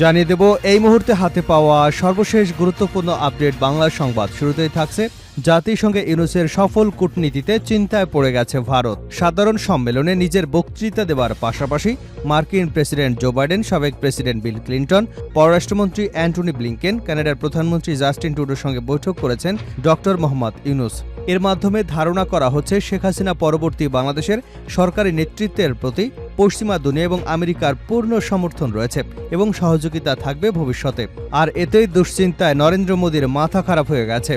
জানিয়ে দেব, এই মুহূর্তে হাতে পাওয়া সর্বশেষ গুরুত্বপূর্ণ আপডেট বাংলা সংবাদ। শুরুতেই থাকছে জাতিসংঘে ইউনুসের সফল কূটনীতিতে চিন্তায় পড়ে গেছে ভারত। সাধারণ সম্মেলনে নিজের বক্তৃতা দেওয়ার পাশাপাশি মার্কিন প্রেসিডেন্ট জো বাইডেন, সাবেক প্রেসিডেন্ট বিল ক্লিন্টন, পররাষ্ট্রমন্ত্রী অ্যান্টনি ব্লিংকেন, কানাডার প্রধানমন্ত্রী জাস্টিন টুডোর সঙ্গে বৈঠক করেছেন ডক্টর মোহাম্মদ ইউনুস। এর মাধ্যমে ধারণা করা হচ্ছে শেখ হাসিনা পরবর্তী বাংলাদেশের সরকারি নেতৃত্বের প্রতি পশ্চিমা দুনিয়া এবং আমেরিকার পূর্ণ সমর্থন রয়েছে এবং সহযোগিতা থাকবে ভবিষ্যতে। আর এতেই দুশ্চিন্তায় নরেন্দ্র মোদীর মাথা খারাপ হয়ে গেছে।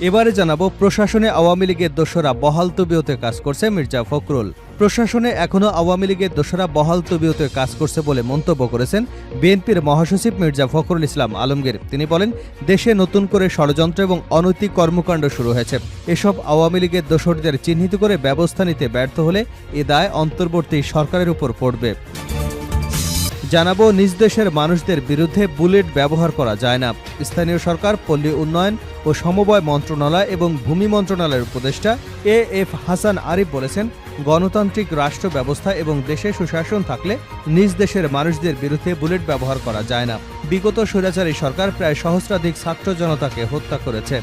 এবারে জানাব, প্রশাসনে আওয়ামী লীগের দোষরা বহাল তবিয়তে কাজ করছে মির্জা ফখরুল। প্রশাসনে এখনও আওয়ামী লীগের দোসরা বহাল তবিয়তে কাজ করছে বলে মন্তব্য করেছেন বিএনপির মহাসচিব মির্জা ফখরুল ইসলাম আলমগীর। তিনি বলেন, দেশে নতুন করে ষড়যন্ত্র এবং অনৈতিক কর্মকাণ্ড শুরু হয়েছে। এসব আওয়ামী লীগের দোষরদের চিহ্নিত করে ব্যবস্থা নিতে ব্যর্থ হলে এ দায় অন্তর্বর্তী সরকারের উপর পড়বে। জানাব, নিজ দেশের মানুষদের বিরুদ্ধে বুলেট ব্যবহার করা যায় না। স্থানীয় সরকার, পল্লী উন্নয়ন ও সমবায় মন্ত্রণালয় এবং ভূমি মন্ত্রণালয়ের উপদেষ্টা এ এফ হাসান আরিফ বলেছেন, গণতান্ত্রিক রাষ্ট্র ব্যবস্থা এবং দেশে সুশাসন থাকলে নিজ দেশের মানুষদের বিরুদ্ধে বুলেট ব্যবহার করা যায় না। বিগত স্বৈরাচারী সরকার প্রায় সহস্রাধিক ছাত্র জনতাকে হত্যা করেছে।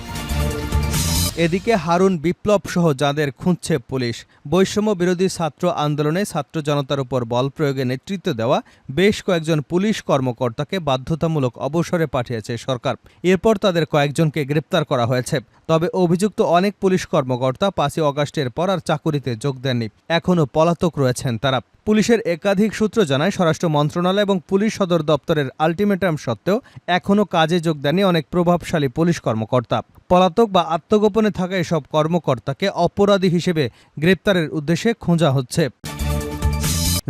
এদিকে হারুন বিপ্লব সহ যাদের খুঁজছে পুলিশ, বৈষম্য বিরোধী ছাত্র আন্দোলনে ছাত্র জনতার উপর বল প্রয়োগে নেতৃত্ব দেওয়া বেশ কয়েকজন পুলিশ কর্মকর্তাকে বাধ্যতামূলক অবসরে পাঠিয়েছে সরকার। এরপর তাদের কয়েকজনকে গ্রেপ্তার করা হয়েছে। তবে অভিযুক্ত অনেক পুলিশ কর্মকর্তা পাঁচই অগাস্টের পর আর চাকুরিতে যোগ দেননি। এখনও পলাতক রয়েছেন তারা। পুলিশের একাধিক সূত্র জানায় স্বরাষ্ট্র মন্ত্রণালয় এবং পুলিশ সদর দপ্তরের আলটিমেটাম সত্ত্বেও এখনও কাজে যোগ দেননি অনেক প্রভাবশালী পুলিশ কর্মকর্তা। পলাতক বা আত্মগোপনে থাকা এসব কর্মকর্তাকে অপরাধী হিসেবে গ্রেপ্তারের উদ্দেশ্যে খোঁজা হচ্ছে।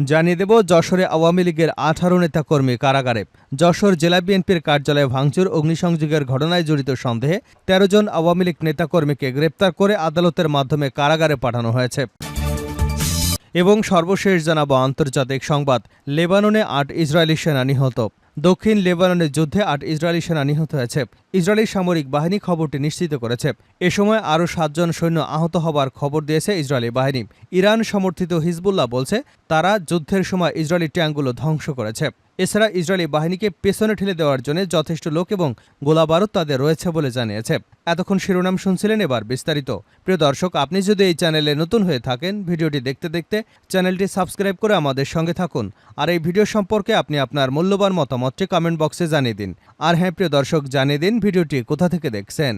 জানিয়ে দেব, যশোরে আওয়ামী লীগের আঠারো নেতাকর্মী কারাগারে। যশোর জেলা বিএনপির কার্যালয়ে ভাঙচুর, অগ্নিসংযোগের ঘটনায় জড়িত সন্দেহে তেরো জন আওয়ামী লীগ নেতাকর্মীকে গ্রেপ্তার করে আদালতের মাধ্যমে কারাগারে পাঠানো হয়েছে। এবং সর্বশেষ জানাব আন্তর্জাতিক সংবাদ। লেবাননে আট ইসরায়েলি সেনা নিহত। দক্ষিণ লেবাননের যুদ্ধে আট ইসরায়েলি সেনা নিহত হয়েছে। ইসরায়েলি সামরিক বাহিনী খবরটি নিশ্চিত করেছে। এ সময় আরও সাতজন সৈন্য আহত হবার খবর দিয়েছে ইসরায়েলি বাহিনী। ইরান সমর্থিত হিজবুল্লাহ বলছে, তারা যুদ্ধের সময় ইসরায়েলি ট্যাঙ্কগুলো ধ্বংস করেছে। এছাড়া ইসরায়েলি বাহিনীকে পেছনে ঠেলে দেওয়ার জন্য যথেষ্ট লোক এবং গোলাবারুদ তাদের রয়েছে বলে জানিয়েছে। এতক্ষণ শিরোনাম শুনছিলেন এবার বিস্তারিত। প্রিয় দর্শক, আপনি যদি এই চ্যানেলে নতুন হয়ে থাকেন, ভিডিওটি দেখতে দেখতে চ্যানেলটি সাবস্ক্রাইব করে আমাদের সঙ্গে থাকুন। আর এই ভিডিও সম্পর্কে আপনি আপনার মূল্যবান মতামতটি কমেন্ট বক্সে জানিয়ে দিন। আর হ্যাঁ প্রিয় দর্শক, জানিয়ে দিন ভিডিওটি কোথা থেকে দেখছেন।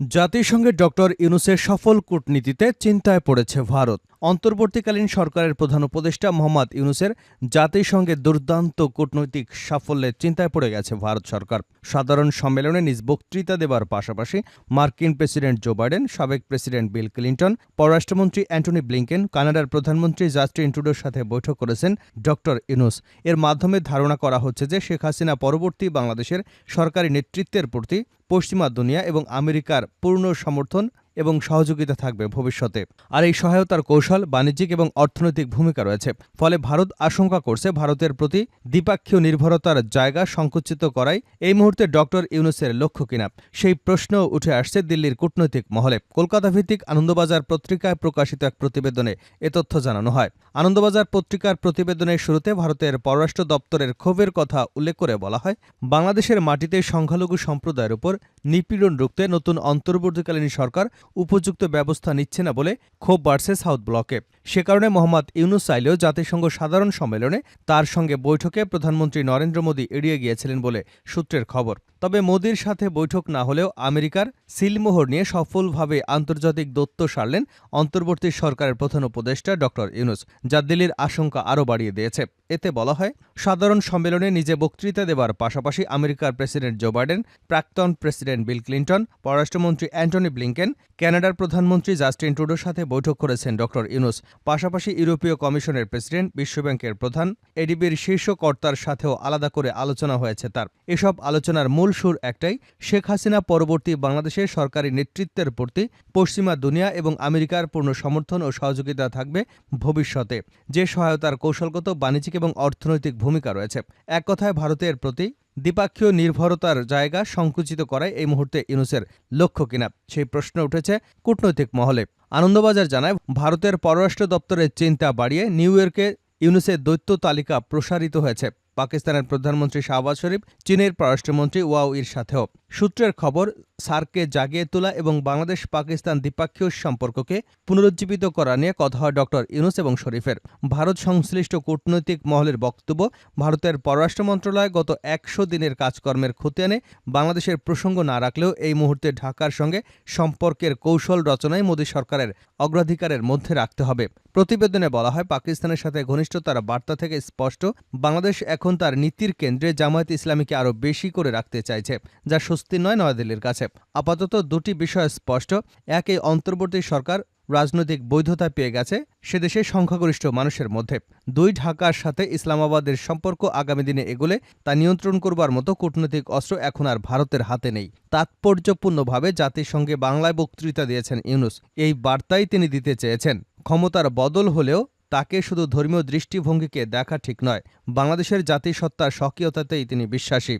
জাতিসংঘের ডক্টর ইউনুসের সফল কূটনীতিতে চিন্তায় পড়েছে ভারত। অন্তর্বর্তীকালীন সরকারের প্রধান উপদেষ্টা মোহাম্মদ ইউনুসের জাতিসংঘের দুর্দান্ত কূটনৈতিক সাফল্যের চিন্তায় পড়ে গেছে ভারত সরকার। সাধারণ সম্মেলনে নিজ বক্তৃতা দেবার পাশাপাশি মার্কিন প্রেসিডেন্ট জো বাইডেন, সাবেক প্রেসিডেন্ট বিল ক্লিন্টন, পররাষ্ট্রমন্ত্রী অ্যান্টনি ব্লিংকেন, কানাডার প্রধানমন্ত্রী জাস্টিন ট্রুডোর সাথে বৈঠক করেছেন ডক্টর ইউনুস। এর মাধ্যমে ধারণা করা হচ্ছে যে শেখ হাসিনা পরবর্তী বাংলাদেশের সরকারি নেতৃত্বের প্রতি পশ্চিমা দুনিয়া এবং আমেরিকার পূর্ণ সমর্থন এবং সহযোগিতা থাকবে ভবিষ্যতে। আর এই সহায়তার কৌশল বাণিজ্যিক এবং অর্থনৈতিক ভূমিকা রয়েছে। ফলে ভারত আশঙ্কা করছে ভারতের প্রতি দ্বিপাক্ষীয় নির্ভরতার জায়গা সংকুচিত করাই এই মুহূর্তে ডক্টর ইউনুসের লক্ষ্য কিনা, সেই প্রশ্নও উঠে আসছে দিল্লির কূটনৈতিক মহলে। কলকাতা ভিত্তিক আনন্দবাজার পত্রিকায় প্রকাশিত এক প্রতিবেদনে এ তথ্য জানানো হয়। আনন্দবাজার পত্রিকার প্রতিবেদনের শুরুতে ভারতের পররাষ্ট্র দপ্তরের ক্ষোভের কথা উল্লেখ করে বলা হয়, বাংলাদেশের মাটিতে সংখ্যালঘু সম্প্রদায়ের উপর নিপীড়ন রুখতে নতুন অন্তর্বর্তীকালীন সরকার উপযুক্ত ব্যবস্থা নিচ্ছে না বলে ক্ষোভ বাড়ছে সাউথ ব্লকে। সে কারণে মোহাম্মদ ইউনুস চাইলেও জাতিসংঘ সাধারণ সম্মেলনে তার সঙ্গে বৈঠকে প্রধানমন্ত্রী নরেন্দ্র মোদী এড়িয়ে গিয়েছিলেন বলে সূত্রের খবর। তবে মোদীর সাথে বৈঠক না হলেও আমেরিকার সিলমোহর নিয়ে সফলভাবে আন্তর্জাতিক দত্ত সারলেন অন্তর্বর্তী সরকারের প্রধান উপদেষ্টা ড. ইউনুস, যা দিল্লির আশঙ্কা আরও বাড়িয়ে দিয়েছে। এতে বলা হয়, সাধারণ সম্মেলনে নিজে বক্তৃতা দেবার পাশাপাশি আমেরিকার প্রেসিডেন্ট জো বাইডেন, প্রাক্তন প্রেসিডেন্ট বিল ক্লিন্টন, পররাষ্ট্রমন্ত্রী অ্যান্টনি ব্লিংকেন ক্যানাডার প্রধানমন্ত্রী জাস্টিন ট্রুডোর সাথে বৈঠক করেছেন ড. ইউনুস। পাশাপাশি ইউরোপীয় কমিশনের প্রেসিডেন্ট, বিশ্বব্যাংকের প্রধান, এডিবির শীর্ষ কর্তার সাথেও আলাদা করে আলোচনা হয়েছে তার। এসব আলোচনার মূল সুর একটাই, শেখ হাসিনা পরবর্তী বাংলাদেশের সরকারি নেতৃত্বের প্রতি পশ্চিমা দুনিয়া এবং আমেরিকার পূর্ণ সমর্থন ও সহযোগিতা থাকবে ভবিষ্যতে। যে সহায়তার কৌশলগত, বাণিজ্যিক এবং অর্থনৈতিক ভূমিকা রয়েছে। এক কথায় ভারতের প্রতি দ্বিপাক্ষীয় নির্ভরতার জায়গা সংকুচিত করাই এই মুহূর্তে ইউনুসের লক্ষ্য কিনা, সেই প্রশ্ন উঠেছে কূটনৈতিক মহলে। আনন্দবাজার জানায়, ভারতের পররাষ্ট্র দপ্তরের চিন্তা বাড়িয়ে নিউ ইয়র্কে ইউনুসের দৈত্য তালিকা প্রসারিত হয়েছে। পাকিস্তানের প্রধানমন্ত্রী শাহবাজ শরীফ, চীনের পররাষ্ট্রমন্ত্রী ওয়াও ইর সাথেও। সূত্রের খবর, সার্ককে জাগিয়ে তোলা এবং বাংলাদেশ পাকিস্তান দ্বিপাক্ষীয় সম্পর্ককে পুনরুজ্জীবিত করা নিয়ে কথা হয় ডক্টর ইউনুস এবং শরীফের। ভারত সংশ্লিষ্ট কূটনৈতিক মহলের বক্তব্য, ভারতের পররাষ্ট্র মন্ত্রণালয় গত একশো দিনের কাজকর্মের খতিয়ানে বাংলাদেশের প্রসঙ্গ না রাখলেও এই মুহূর্তে ঢাকার সঙ্গে সম্পর্কের কৌশল রচনায় মোদী সরকারের অগ্রাধিকারের মধ্যে রাখতে হবে। প্রতিবেদনে বলা হয়, পাকিস্তানের সাথে ঘনিষ্ঠতার বার্তা থেকে স্পষ্ট, বাংলাদেশ এখন তার নীতির কেন্দ্রে জামায়াত ইসলামীকে আরও বেশি করে রাখতে চাইছে, যা স্বস্তি নয় নয়াদিল্লির কাছে। আপাতত দুটি বিষয় স্পষ্ট। এক, এই অন্তর্বর্তী সরকার রাজনৈতিক বৈধতা পেয়ে গেছে সে দেশের সংখ্যাগরিষ্ঠ মানুষের মধ্যে। দুই, ঢাকার সাথে ইসলামাবাদের সম্পর্ক আগামী দিনে এগোলে তা নিয়ন্ত্রণ করবার মতো কূটনৈতিক অস্ত্র এখন আর ভারতের হাতে নেই। তাৎপর্যপূর্ণভাবে জাতিসংঘে বাংলায় বক্তৃতা দিয়েছেন ইউনুস। এই বার্তাই তিনি দিতে চেয়েছেন। ক্ষমতার বদল হলেও তাকে শুধু ধর্মীয় দৃষ্টিভঙ্গিকে দেখা ঠিক নয়, বাংলাদেশের জাতিসত্তার স্বকীয়তাতেই তিনি বিশ্বাসী।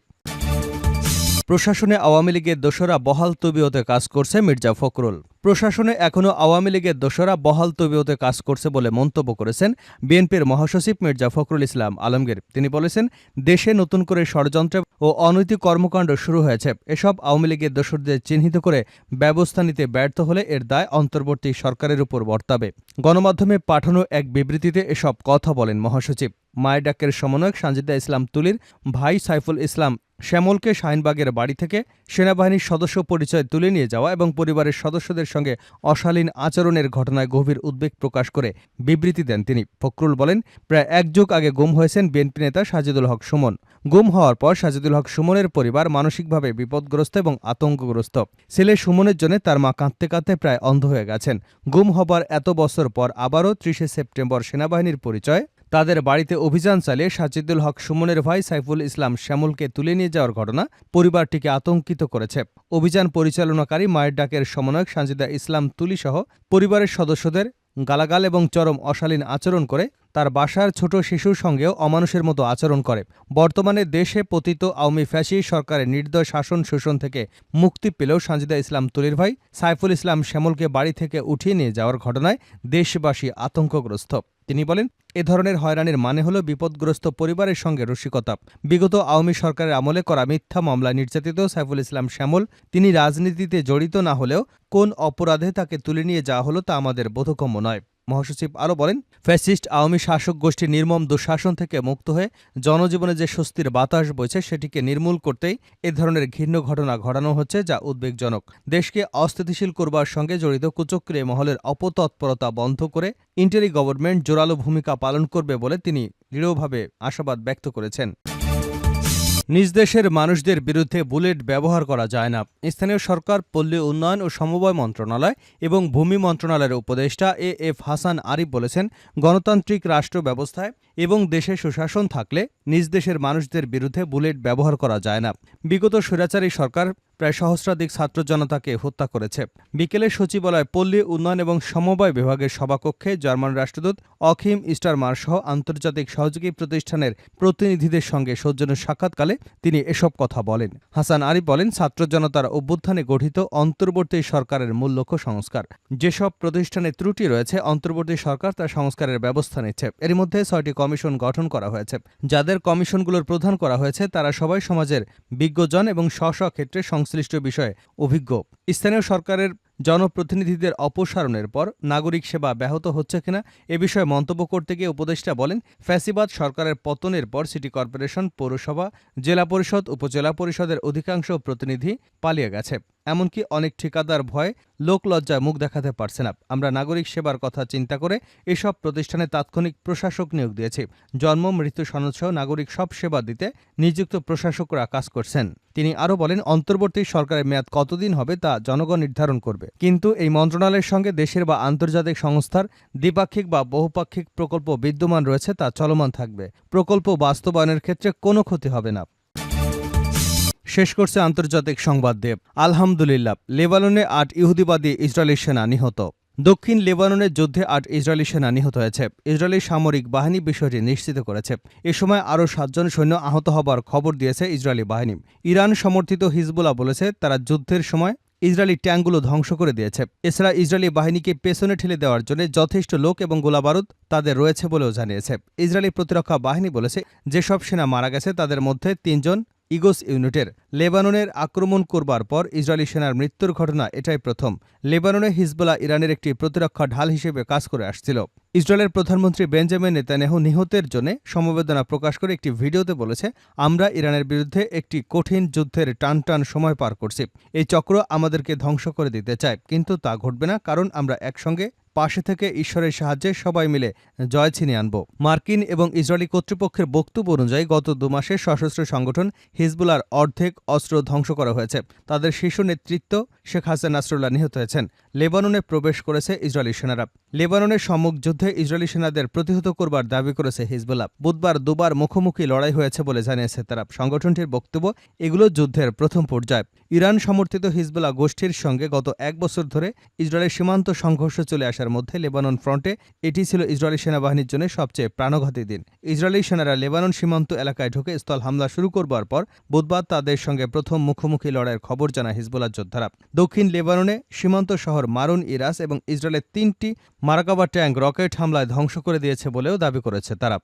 প্রশাসনে আওয়ামী লীগের দোসরা বহাল তবিয়তে কাজ করছে মির্জা ফখরুল। প্রশাসনে এখনও আওয়ামী লীগের দোসরা বহাল তবিয়তে কাজ করছে বলে মন্তব্য করেছেন বিএনপির মহাসচিব মির্জা ফখরুল ইসলাম আলমগীর। তিনি বলেছেন, দেশে নতুন করে ষড়যন্ত্র ও অনৈতিক কর্মকাণ্ড শুরু হয়েছে। এসব আওয়ামী লীগের দোসরদের চিহ্নিত করে ব্যবস্থা নিতে ব্যর্থ হলে এর দায় অন্তর্বর্তী সরকারের উপর বর্তাবে। গণমাধ্যমে পাঠানো এক বিবৃতিতে এসব কথা বলেন মহাসচিব। মায়ের ডাকের সমন্বয়ক সানজিদা ইসলাম তুলির ভাই সাইফুল ইসলাম শ্যামলকে শাহিনবাগের বাড়ি থেকে সেনাবাহিনীর সদস্য পরিচয় তুলে নিয়ে যাওয়া এবং পরিবারের সদস্যদের সঙ্গে অশালীন আচরণের ঘটনায় গভীর উদ্বেগ প্রকাশ করে বিবৃতি দেন তিনি। ফখরুল বলেন, প্রায় এক যুগ আগে গুম হয়েছেন বিএনপি নেতা সাজিদুল হক সুমন। গুম হওয়ার পর সাজিদুল হক সুমনের পরিবার মানসিকভাবে বিপদগ্রস্ত এবং আতঙ্কগ্রস্ত। ছেলে সুমনের জন্য তার মা কাঁদতে কাঁদতে প্রায় অন্ধ হয়ে গেছেন। গুম হবার এত বছর পর আবারও ত্রিশে সেপ্টেম্বর সেনাবাহিনীর পরিচয় তাদের বাড়িতে অভিযান চালিয়ে সাজিদুল হক সুমনের ভাই সাইফুল ইসলাম শ্যামুলকে তুলে নিয়ে যাওয়ার ঘটনা পরিবারটিকে আতঙ্কিত করেছে। অভিযান পরিচালনাকারী মায়ের ডাকের সমন্বয়ক সাজিদা ইসলাম তুলিসহ পরিবারের সদস্যদের গালাগাল এবং চরম অশালীন আচরণ করে তার বাসার ছোট শিশুর সঙ্গেও অমানুষের মতো আচরণ করে। বর্তমানে দেশে পতিত আওয়ামী ফ্যাসি সরকারের নির্দয় শাসন শোষণ থেকে মুক্তি পেলেও সানজিদা ইসলাম তুলির ভাই সাইফুল ইসলাম শ্যামলকে বাড়ি থেকে উঠিয়ে নিয়ে যাওয়ার ঘটনায় দেশবাসী আতঙ্কগ্রস্ত। তিনি বলেন, এ ধরনের হয়রানির মানে হল বিপদগ্রস্ত পরিবারের সঙ্গে রসিকতা। বিগত আওয়ামী সরকারের আমলে করা মিথ্যা মামলা নির্যাতিত সাইফুল ইসলাম শ্যামল। তিনি রাজনীতিতে জড়িত না হলেও কোন অপরাধে তাকে তুলে নিয়ে যাওয়া হলো তা আমাদের বোধগম্য নয়। মহাসচিব আরও বলেন, ফ্যাসিস্ট আওয়ামী শাসক গোষ্ঠীর নির্মম দুঃশাসন থেকে মুক্ত হয়ে জনজীবনে যে স্বস্তির বাতাস বইছে, সেটিকে নির্মূল করতেই এ ধরনের ঘৃণ্য ঘটনা ঘটানো হচ্ছে যা উদ্বেগজনক। দেশকে অস্থিতিশীল করবার সঙ্গে জড়িত কুচক্রিয় মহলের অপতৎপরতা বন্ধ করে ইন্টারি গভর্নমেন্ট জোরালো ভূমিকা পালন করবে বলে তিনি দৃঢ়ভাবে আশাবাদ ব্যক্ত করেছেন। নিজ দেশের মানুষদের বিরুদ্ধে বুলেট ব্যবহার করা যায় না। স্থানীয় সরকার, পল্লী উন্নয়ন ও সমবায় মন্ত্রণালয় এবং ভূমি মন্ত্রণালয়ের উপদেষ্টা এ এফ হাসান আরিফ বলেছেন, গণতান্ত্রিক রাষ্ট্র ব্যবস্থায় এবং দেশে সুশাসন থাকলে নিজ দেশের মানুষদের বিরুদ্ধে বুলেট ব্যবহার করা যায় না। বিগত স্বৈরাচারী সরকার প্রায় সহস্রাধিক ছাত্র জনতাকে হত্যা করেছে। বিকেলে সচিবালয় পল্লী উন্নয়ন এবং সমবায় বিভাগের সভাকক্ষে জার্মান রাষ্ট্রদূত অখিম ইস্টারমার সহ আন্তর্জাতিক সহযোগী প্রতিষ্ঠানের প্রতিনিধিদের সঙ্গে সৌজন্য সাক্ষাৎকালে তিনি এসব কথা বলেন। হাসান আরিফ বলেন, ছাত্র জনতার অভ্যুত্থানে গঠিত অন্তর্বর্তী সরকারের মূল লক্ষ্য সংস্কার। যেসব প্রতিষ্ঠানে ত্রুটি রয়েছে, অন্তর্বর্তী সরকার তার সংস্কারের ব্যবস্থা নিচ্ছে। এর মধ্যে ছয়টি কমিশন গঠন করা হয়েছে। যাদের কমিশনগুলোর প্রধান করা হয়েছে, তারা সবাই সমাজের বিজ্ঞজন এবং স্ব স্ব ক্ষেত্রে সংশ্লিষ্ট বিষয়ে অভিজ্ঞ। স্থানীয় সরকারের জনপ্রতিনিধিদের অপসারণের পর নাগরিক সেবা ব্যাহত হচ্ছে কিনা এ বিষয়ে মন্তব্য করতে গিয়ে উপদেষ্টা বলেন, ফ্যাসিবাদ সরকারের পতনের পর সিটি কর্পোরেশন, পৌরসভা, জেলা পরিষদ, উপজেলা পরিষদের অধিকাংশ প্রতিনিধি পালিয়ে গেছে। এমনকি অনেক ঠিকাদার ভয়ে লোকলজ্জায় মুখ দেখাতে পারছে না। আমরা নাগরিক সেবার কথা চিন্তা করে এসব প্রতিষ্ঠানে তাৎক্ষণিক প্রশাসক নিয়োগ দিয়েছি। জন্ম, মৃত্যু সনদসহ নাগরিক সব সেবা দিতে নিযুক্ত প্রশাসকরা কাজ করছেন। তিনি আরও বলেন, অন্তর্বর্তী সরকারের মেয়াদ কতদিন হবে তা জনগণ নির্ধারণ করবে। কিন্তু এই মন্ত্রণালয়ের সঙ্গে দেশের বা আন্তর্জাতিক সংস্থার দ্বিপাক্ষিক বা বহুপাক্ষিক প্রকল্প বিদ্যমান রয়েছে তা চলমান থাকবে। প্রকল্প বাস্তবায়নের ক্ষেত্রে কোনো ক্ষতি হবে না। শেষ করছে আন্তর্জাতিক সংবাদ দেব। আলহামদুলিল্লাহ, লেবাননে আট ইহুদিবাদী ইসরায়েলি সেনা নিহত। দক্ষিণ লেবাননের যুদ্ধে আট ইসরায়েলি সেনা নিহত হয়েছে। ইসরায়েলি সামরিক বাহিনী বিষয়টি নিশ্চিত করেছে। এ সময় আরও সাতজন সৈন্য আহত হবার খবর দিয়েছে ইসরায়েলি বাহিনী। ইরান সমর্থিত হিজবুল্লাহ বলেছে, তারা যুদ্ধের সময় ইসরায়েলি ট্যাঙ্কগুলো ধ্বংস করে দিয়েছে। এছাড়া ইসরায়েলি বাহিনীকে পেছনে ঠেলে দেওয়ার জন্য যথেষ্ট লোক এবং গোলাবারুদ তাদের রয়েছে বলেও জানিয়েছে। ইসরায়েলি প্রতিরক্ষা বাহিনী বলেছে, যেসব সেনা মারা গেছে তাদের মধ্যে তিনজন ইগোস ইউনিটের লেবাননের আক্রমণ করবার পর ইসরায়েলি সেনার মৃত্যুর ঘটনা এটাই প্রথম। লেবাননে হিজবুল্লাহ ইরানের একটি প্রতিরক্ষা ঢাল হিসেবে কাজ করে আসছিল। ইসরায়েলের প্রধানমন্ত্রী বেঞ্জামিন নেতানিয়াহু নিহতের জন্য সমবেদনা প্রকাশ করে একটি ভিডিওতে বলেছে, আমরা ইরানের বিরুদ্ধে একটি কঠিন যুদ্ধের টান টান সময় পার করছি। এই চক্র আমাদেরকে ধ্বংস করে দিতে চায়, কিন্তু তা ঘটবে না কারণ আমরা একসঙ্গে পাশে থেকে ঈশ্বরের সাহায্যে সবাই মিলে জয় ছিনিয়ে আনব। মার্কিন এবং ইসরায়েলি কর্তৃপক্ষের বক্তব্য অনুযায়ী গত দু মাসে সশস্ত্র সংগঠন হিজবুলার অর্ধেক অস্ত্র ধ্বংস করা হয়েছে। তাদের শীর্ষ নেতৃত্ব শেখ হাসান নাসরুল্লাহ নিহত হয়েছেন। লেবাননে প্রবেশ করেছে ইসরায়েলি সেনারা। লেবাননের সম্মুখ যুদ্ধে ইসরায়েলি সেনাদের প্রতিহত করবার দাবি করেছে হিজবুল্লাহ। বুধবার দুবার মুখোমুখি লড়াই হয়েছে বলে জানিয়েছে তারা। সংগঠনটির বক্তব্য, এগুলো যুদ্ধের প্রথম পর্যায়। ইরান সমর্থিত হিজবুল্লাহ গোষ্ঠীর সঙ্গে গত এক বছর ধরে ইসরায়েলের সীমান্ত সংঘর্ষ চলে আসার মধ্যে লেবানন ফ্রন্টে, এটি ছিল ইসরায়েলি সেনাবাহিনীর জন্য সবচেয়ে প্রাণঘাতী দিন। ইসরায়েলি সেনারা লেবানন সীমান্ত এলাকায় ঢুকে স্থল হামলা শুরু করবার পর বুধবার তাদের সঙ্গে প্রথম মুখোমুখি লড়াইয়ের খবর জানায় হিজবুল্লাহ যোদ্ধারা। দক্ষিণ লেবাননে সীমান্ত শহর মারুন ইরাস এবং ইসরায়েলের তিনটি মারাকাবা ট্যাঙ্ক রকেট হামলায় ধ্বংস করে দিয়েছে বলেও দাবি করেছে তারা।